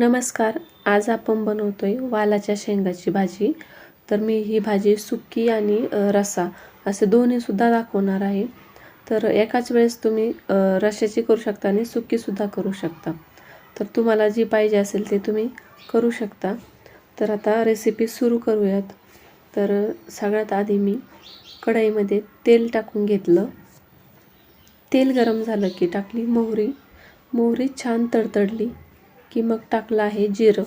नमस्कार आज आपण बनवतो आहे वालाच्या शेंगाची भाजी. तर मी ही भाजी सुक्की आणि रसा रस्सा असे दोन्हीसुद्धा दाखवणार आहे. तर एकाच वेळेस तुम्ही रशाची करू शकता आणि सुकीसुद्धा करू शकता. तर तुम्हाला जी पाहिजे असेल ते तुम्ही करू शकता. तर आता रेसिपी सुरू करूयात. तर सगळ्यात आधी मी कढईमध्ये तेल टाकून घेतलं. तेल गरम झालं की टाकली मोहरी. मोहरी छान तडतडली. की मग टाकलं आहे जिरं.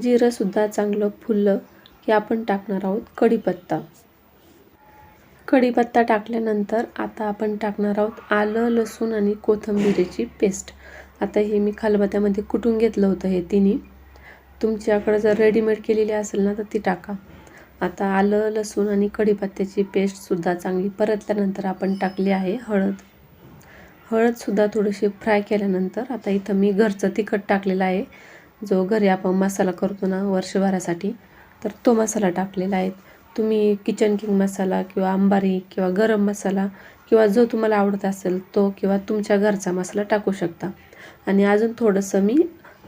जिरंसुद्धा चांगलं फुललं की आपण टाकणार आहोत कढीपत्ता. कढीपत्ता टाकल्यानंतर आता आपण टाकणार आहोत आलं लसूण आणि कोथिंबिरीची पेस्ट. आता हे मी खलबत्त्यामध्ये कुटून घेतलं होतं हे तिन्ही. तुमच्याकडं जर रेडीमेड केलेली असेल ना तर ती टाका. आता आलं लसूण आणि कढीपत्त्याची पेस्टसुद्धा चांगली परतल्यानंतर आपण टाकली आहे हळद. हळदसुद्धा थोडीशी फ्राय केल्यानंतर आता इथं मी घरचं तिखट टाकलेलं आहे. जो घरी आपण मसाला करतो ना वर्षभरासाठी तर तो मसाला टाकलेला आहे. तुम्ही किचन किंग मसाला किंवा अंबारी किंवा गरम मसाला किंवा जो तुम्हाला आवडत असेल तो किंवा तुमच्या घरचा मसाला टाकू शकता. आणि अजून थोडंसं मी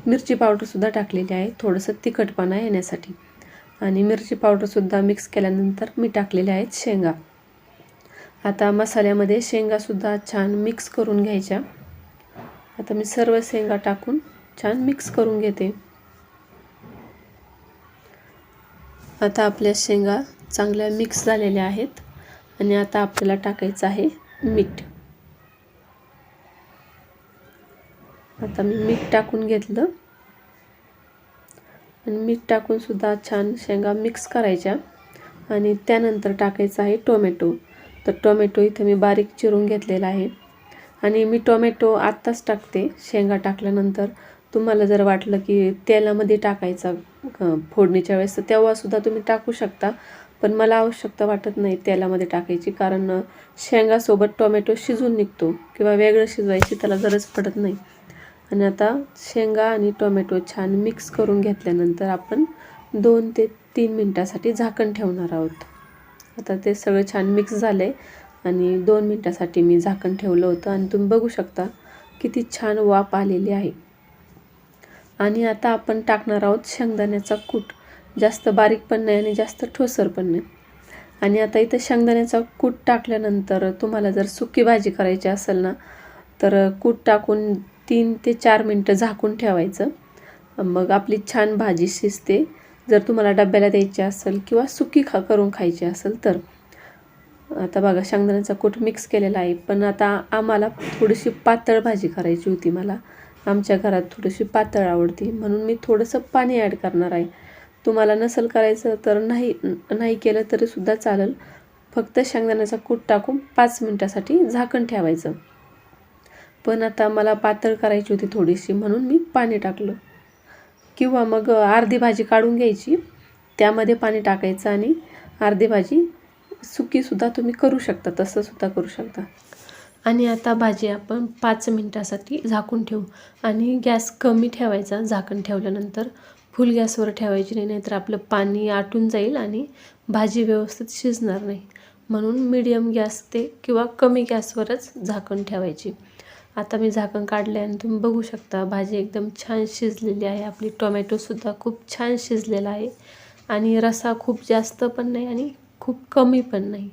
मिरची पावडरसुद्धा टाकलेली आहे थोडंसं तिखटपणा येण्यासाठी. आणि मिरची पावडरसुद्धा मिक्स केल्यानंतर मी टाकलेले आहेत शेंगा. आता मसाल्यामध्ये शेंगासुद्धा छान मिक्स करून घ्यायच्या. आता मी सर्व शेंगा टाकून छान मिक्स करून घेते. आता आपल्या शेंगा चांगल्या मिक्स झालेल्या आहेत आणि आता आपल्याला टाकायचं आहे मीठ. आता मी मीठ टाकून घेतलं. आणि मीठ टाकूनसुद्धा छान शेंगा मिक्स करायच्या. आणि त्यानंतर टाकायचं आहे टोमॅटो. तर टोमॅटो इथं मी बारीक चिरून घेतलेला आहे. आणि मी टोमॅटो आत्ताच टाकते शेंगा टाकल्यानंतर. तुम्हाला जर वाटलं की तेलामध्ये टाकायचा फोडणीच्या वेळेस तर तेव्हासुद्धा तुम्ही टाकू शकता. पण मला आवश्यकता वाटत नाही तेलामध्ये टाकायची कारण शेंगासोबत टोमॅटो शिजून निघतो किंवा वेगळं शिजवायची त्याला गरज पडत नाही. आणि आता शेंगा आणि टोमॅटो छान मिक्स करून घेतल्यानंतर आपण दोन ते तीन मिनटासाठी झाकण ठेवणार आहोत. आता ते सगळं छान मिक्स झालं आहे आणि दोन मिनटासाठी मी झाकण ठेवलं होतं आणि तुम्ही बघू शकता किती छान वाफ आलेली आहे. आणि आता आपण टाकणार आहोत शेंगदाण्याचा कूट. जास्त बारीक पण नाही आणि जास्त ठोसर पण नाही. आणि आता इथं शेंगदाण्याचा कूट टाकल्यानंतर तुम्हाला जर सुकी भाजी करायची असेल ना तर कूट टाकून तीन ते चार मिनटं झाकून ठेवायचं. मग आपली छान भाजी शिजते. जर तुम्हाला डब्याला द्यायची असेल किंवा सुकी खा करून खायची असेल तर. आता बघा शेंगदाण्याचा कूट मिक्स केलेला आहे. पण आता आम्हाला थोडीशी पातळ भाजी करायची होती मला. आमच्या घरात थोडीशी पातळ आवडती. म्हणून मी थोडंसं पाणी ॲड करणार आहे. तुम्हाला नसेल करायचं तर नाही नाही केलं तरीसुद्धा चालेल. फक्त शेंगदाण्याचा कूट टाकून पाच मिनटासाठी झाकण ठेवायचं. पण आता मला पातळ करायची होती थोडीशी म्हणून मी पाणी टाकलं. किंवा मग अर्धी भाजी काढून घ्यायची. त्यामध्ये पाणी टाकायचं आणि अर्धी भाजी सुकीसुद्धा तुम्ही करू शकता तसंसुद्धा करू शकता. आणि आता भाजी आपण पाच मिनटासाठी झाकून ठेवू. आणि गॅस कमी ठेवायचा झाकण ठेवल्यानंतर फुल गॅसवर ठेवायची नाही नाहीतर आपलं पाणी आटून जाईल आणि भाजी व्यवस्थित शिजणार नाही. म्हणून मीडियम गॅस ते किंवा कमी गॅसवरच झाकण ठेवायची. आता मी झाकण काढले आणि तुम्ही बघू शकता भाजी एकदम छान शिजलेली आहे. आपली टोमॅटोसुद्धा खूप छान शिजलेला आहे. आणि रसा खूप जास्त पण नाही आणि खूप कमी पण नाही.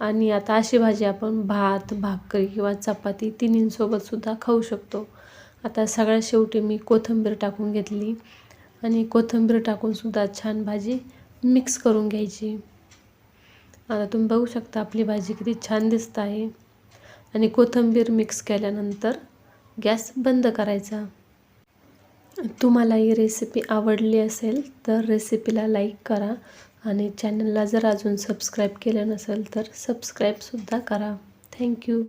आणि आता अशी भाजी आपण भात भाकरी किंवा चपाती तिन्हींसोबतसुद्धा खाऊ शकतो. आता सगळ्यात शेवटी मी कोथिंबीर टाकून घेतली. आणि कोथिंबीर टाकूनसुद्धा छान भाजी मिक्स करून घ्यायची. आता तुम्ही बघू शकता आपली भाजी किती छान दिसत आहे. आणि कोथिंबीर मिक्स केल्यानंतर गॅस बंद करायचा. तुम्हाला ही रेसिपी आवडली असेल तर रेसिपीला लाईक करा आणि चॅनलला जर अजून सबस्क्राईब केलं नसेल तर सबस्क्राईबसुद्धा करा. थँक्यू